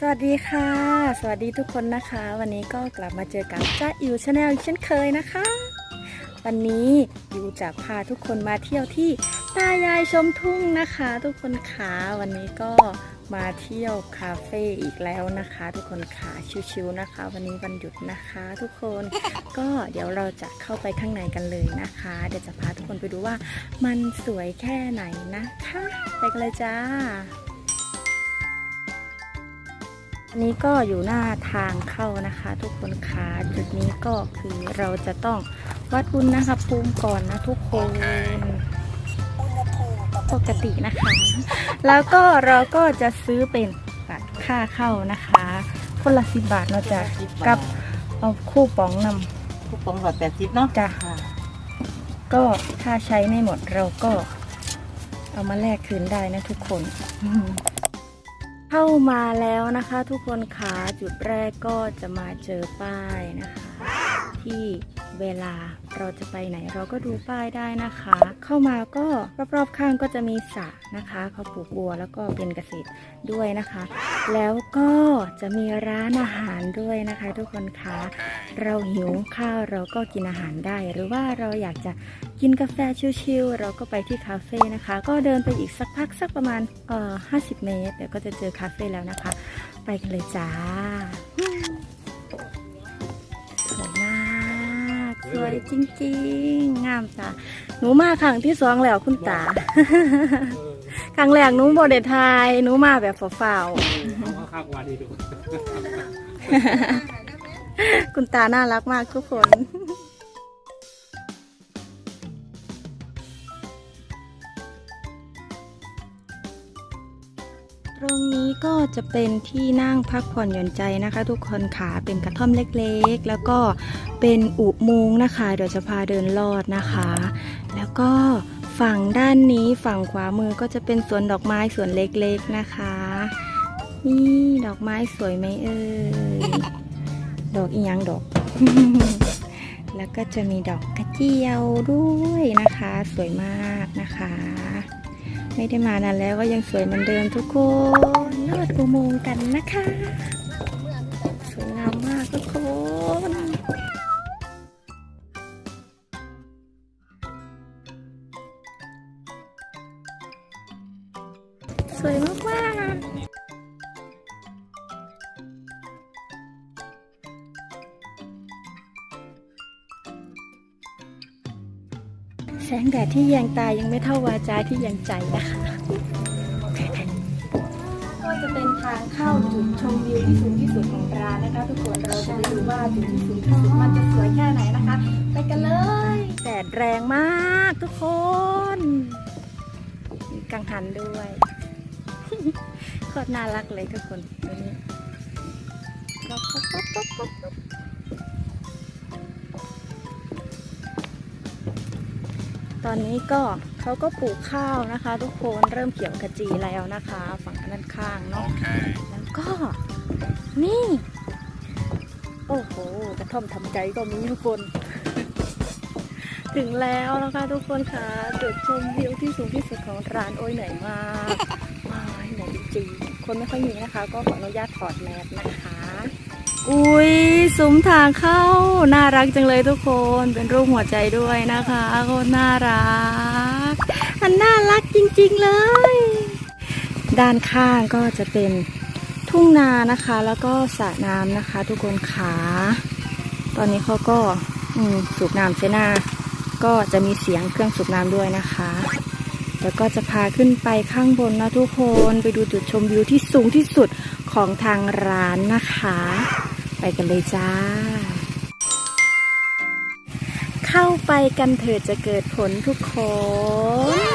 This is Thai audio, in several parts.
สวัสดีค่ะ สวัสดีทุกคนนะคะ วันนี้ก็กลับมาเจอกับจ้าอิวชาแนลเช่นเคยนะคะ วันนี้อิวจะพาทุกคนมาเที่ยวที่ตายายชมทุ่งนะคะ ทุกคนขาวันนี้ก็มาเที่ยวคาเฟ่อีกแล้วนะคะ ทุกคนขาชิวๆนะคะ วันนี้วันหยุดนะคะ ทุกคนก็เดี๋ยวเราจะเข้าไปข้างในกันเลยนะคะ เดี๋ยวจะพาทุกคนไปดูว่ามันสวยแค่ไหนนะคะ ไปกันเลยจ้า อันนี้ก็อยู่หน้าทางเข้านะคะ ทุกคนคะจุดนี้ก็คือเราจะต้องวัดอุณหภูมิก่อนนะทุกคนปกตินะคะ แล้วก็เราก็จะซื้อเป็นบัตรค่าเข้านะคะ คนละสิบบาทเนาะจ้ะกับเอาคู่ป๋องนคูปองหลอดแปดสิบเนาะำจ้ะก็ถ้าใช้ไม่หมดเราก็เอามาแลกคืนได้นะทุกคน เข้ามาแล้วนะคะทุกคนคะจุดแรกก็จะมาเจอป้ายนะคะ ที่ เวลา เราจะไปไหนเราก็ดูป้ายได้นะคะ เข้ามาก็รอบๆข้างก็จะมีสระนะคะเขาปลูกบัวแล้วก็เป็นเกษตรด้วยนะคะ แล้วก็จะมีร้านอาหารด้วยนะคะ ทุกคนคะเราหิวข้าวเราก็กินอาหารได้ หรือว่าเราอยากจะกินกาแฟชิลๆเราก็ไปที่คาเฟ่นะคะ ก็เดินไปอีกสักพักสักประมาณเอ่อ50 เมตรเดี๋ยวก็จะเจอคาเฟ่แล้วนะคะ ไปกันเลยจ้า สวยจริงๆ งามตาหนูมาครั้งที่สองแล้วคุณตา ครั้งแรกหนูโบเดทายหนูมาแบบเฝ้าเขาข้างวันดีดูๆคุณตาน่ารักมากทุกคน ตรงนี้ก็จะเป็นที่นั่งพักผ่อนหย่อนใจนะคะ ทุกคนค่ะเป็นกระท่อมเล็กๆ แล้วก็เป็นอุโมงค์นะคะ เดี๋ยวจะพาเดินลอดนะคะ แล้วก็ฝั่งด้านนี้ฝั่งขวามือก็จะเป็นสวนดอกไม้สวนเล็กๆนะคะ นี่ดอกไม้สวยไหมเอ่ยดอกอีหยังดอก แล้วก็จะมีดอกกระเจียวด้วยนะคะ สวยมากนะคะ ไม่ได้มานานแล้วก็ยังสวยเหมือนเดิมทุกคนลอดอุโมงค์กันนะคะ สวยงามมากทุกคนสวยมากมากๆ แสงแดดที่แยงตายังไม่เท่าวาจาที่แยงใจนะคะก็จะเป็นทางเข้าจุดชมวิวที่สูงที่สุดของร้านนะคะ ทุกคนเราจะไปดูว่าจุดที่สูงที่สุดมันจะสวยแค่ไหนนะคะ ไปกันเลย แดดแรงมากทุกคน มีกังหันด้วยโคตรน่ารักเลยทุกคนตัวนี้ป๊อปป๊อปป๊อปป๊ ตอนนี้ก็เขาก็ปลูกข้าวนะคะ ทุกคนเริ่มเขียวขจีแล้วนะคะ ฝั่งด้านข้างเนาะแล้วก็นี่ โอ้โหกระท่อมทำใจก็มีทุกคน ถึงแล้วนะคะทุกคนค่ะจุดชมวิวที่สูงที่สุดของร้านโอ้ยเหนื่อยมากว้ายเหนื่อยจริงๆคนไม่ค่อยมีนะคะ ก็ขออนุญาตถอดแมสนะคะ อุ้ยซุ้มทางเข้า น่ารักจังเลยทุกคนเป็นรูปหัวใจด้วยนะคะโคตรน่ารักมันน่ารักจริงๆเลย ด้านข้างก็จะเป็นทุ่งนานะคะ แล้วก็สระน้ำนะคะ ทุกคนขาตอนนี้เขาก็สูบน้ำเสนาก็จะมีเสียงเครื่องสูบน้ำด้วยนะคะแล้วก็จะพาขึ้นไปข้างบนนะทุกคน ไปดูจุดชมวิวที่สูงที่สุดของทางร้านนะคะ ไปกันเลยจ้า เข้าไปกันเถิดจะเกิดผลทุกค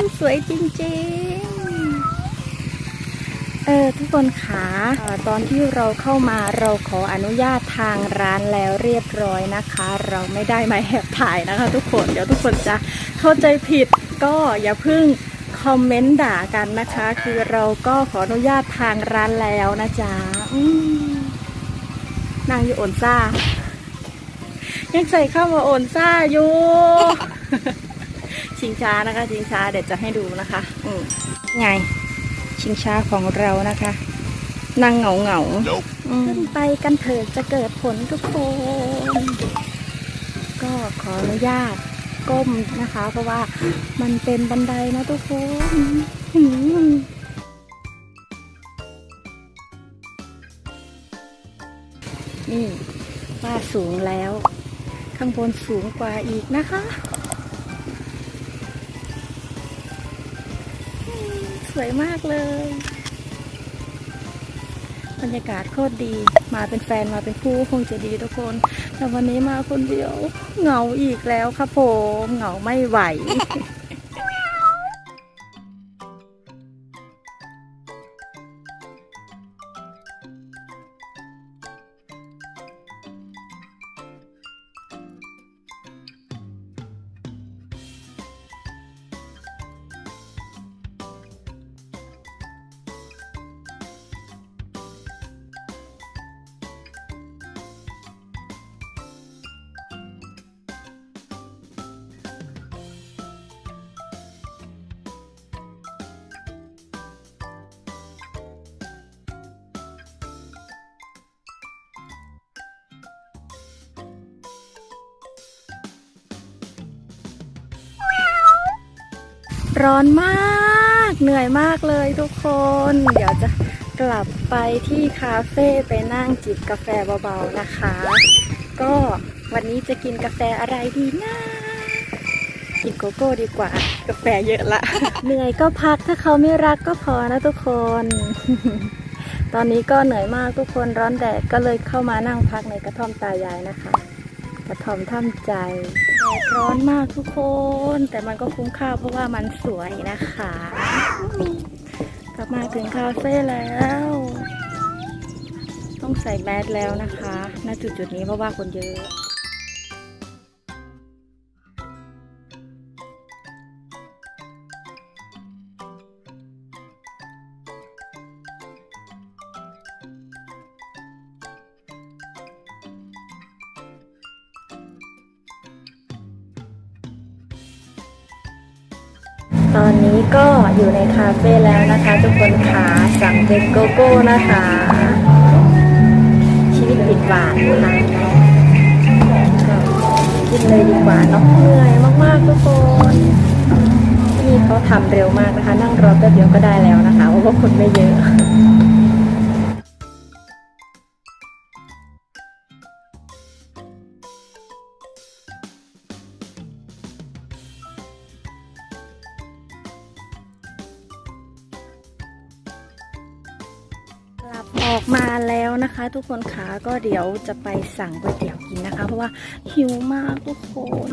น สวยจริงๆ เออทุกคนคะตอนที่เราเข้ามาเราขออนุญาตทางร้านแล้วเรียบร้อยนะคะ เราไม่ได้มาแอบถ่ายนะคะ ทุกคนเดี๋ยวทุกคนจะเข้าใจผิดก็อย่าเพิ่งคอมเมนต์ด่ากันนะคะ คือเราก็ขออนุญาตทางร้านแล้วนะจ๊ะอื นางอยู่โอนซ่า ยังใส่เข้ามาโอนซ่าอยู่ชิงช้านะคะ ชิงช้าเดี๋ยวจะให้ดูนะคะ อืมไง ชิงช้าของเรานะคะนั่งเหงาเหงาๆขึ้นไปกันเถิดจะเกิดผลทุกคนก็ขออนุญาตก้มนะคะ เพราะว่ามันเป็นบันไดนะทุกคน นี่ว่าสูงแล้ว ข้างบนสูงกว่าอีกนะคะ สวยมากเลย บรรยากาศโคตรดี มาเป็นแฟนมาเป็นคู่คงจะดีทุกคน แต่วันนี้มาคนเดียว เหงาอีกแล้วครับผม เหงาไม่ไหว ร้อนมาก เหนื่อยมากเลยทุกคน เดี๋ยวจะกลับไปที่คาเฟ่ไปนั่งจิบกาแฟเบาๆนะคะ ก็วันนี้จะกินกาแฟอะไรดีนะกินโกโก้ดีกว่า กาแฟเยอะละ เหนื่อยก็พักถ้าเขาไม่รักก็พอนะทุกคน ตอนนี้ก็เหนื่อยมากทุกคนร้อนแดดก็เลยเข้ามานั่งพักในกระท่อมตายายนะคะ กระทอมท่ำใจแดดร้อนมากทุกคน แต่มันก็คุ้มค่าเพราะว่ามันสวยนะคะ กลับมาถึงคาเฟ่แล้ว ต้องใส่แมสแล้วนะคะ ณจุดจุดนี้เพราะว่าคนเยอะ ตอนนี้ก็อยู่ในคาเฟ่แล้วนะคะ ทุกคนค่ะสั่งเป็นโกโก้นะคะ ชีวิตติดหวานนะคะกินเลยดีกว่าเนาะเหนื่อยมากๆทุกคนที่เขาทำเร็วมากนะคะ นั่งรอแป๊บเดียวก็ได้แล้วนะคะเพราะว่าคนไม่เยอะ ออกมาแล้วนะคะ ทุกคนขาก็เดี๋ยวจะไปสั่งก๋วยเตี๋ยวกินนะคะ เพราะว่าหิวมากทุกคน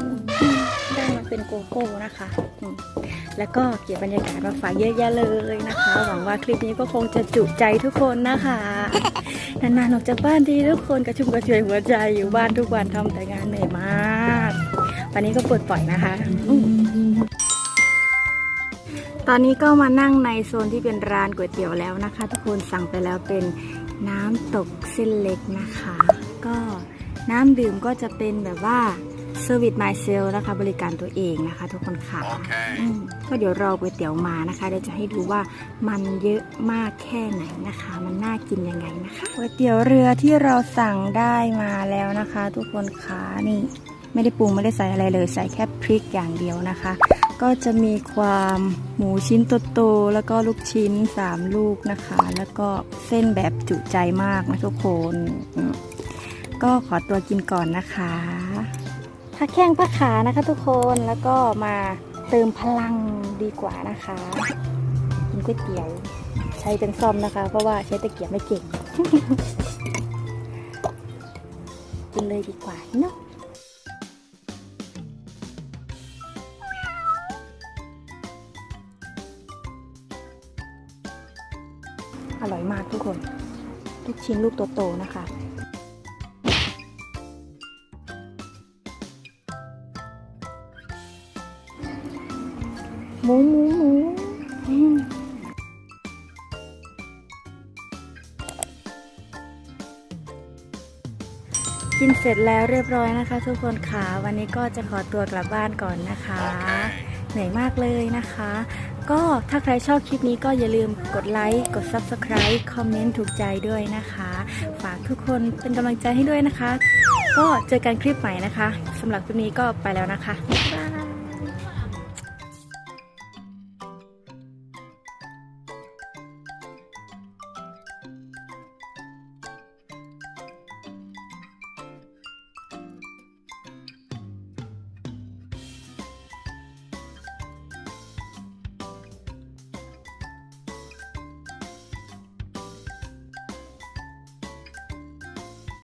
ได้มาเป็นโกโก้นะคะ แล้วก็เก็บบรรยากาศมาฝากเยอะแยะเลยนะคะ หวังว่าคลิปนี้ก็คงจะจุใจทุกคนนะคะนานๆออกจากบ้านทีทุกคนกระชุ่มกระชวยหัวใจอยู่บ้านทุกวันทำแต่งานเหนื่อยมาก วันนี้ก็ปลดปล่อยนะคะอื ตอนนี้ก็มานั่งในโซนที่เป็นร้านก๋วยเตี๋ยวแล้วนะคะ ทุกคนสั่งไปแล้วเป็นน้ำตกเส้นเล็กนะคะ ก็น้ำดื่มก็จะเป็นแบบว่าเซอร์วิส y s เซลนะคะบริการตัวเองนะคะ ทุกคนค่ะอืมก็เดี๋ยวรอก๋วยเตี๋ยวมานะคะเดี๋ยวจะให้ดูว่ามันเยอะมากแค่ไหนนะคะ มันน่ากินยังไงนะคะก๋วยเตี๋ยวเรือที่เราสั่งได้มาแล้วนะคะ ทุกคนค่ะนี่ไม่ได้ปรุงไม่ได้ใส่อะไรเลยใส่แค่พริกอย่างเดียวนะคะ ก็จะมีความหมูชิ้นโตๆแล้วก็ลูกชิ้น 3 ลูกนะคะ แล้วก็เส้นแบบจุใจมากนะทุกคน ก็ขอตัวกินก่อนนะคะพักแข้งพักขานะคะทุกคนแล้วก็มาเติมพลังดีกว่านะคะกินก๋วยเตี๋ยวใช้เป็นซ่อมนะคะ เพราะว่าใช้ตะเกียบไม่เก่งกินเลยดีกว่าเนาะ ร่อยมากทุกคน ทุกชิ้นลูกโตๆนะคะหมูหมูหมู กินเสร็จแล้วเรียบร้อยนะคะ ทุกคนค่ะวันนี้ก็จะขอตัวกลับบ้านก่อนนะคะ เหนื่อยมากเลยนะคะ ก็ถ้าใครชอบคลิปนี้ก็อย่าลืมกดไลค์กด Subscribe คอมเมนต์ถูกใจด้วยนะคะ ฝากทุกคนเป็นกำลังใจให้ด้วยนะคะ ก็เจอกันคลิปใหม่นะคะสำหรับคลิปนี้ก็ไปแล้วนะคะบ๊ายบาย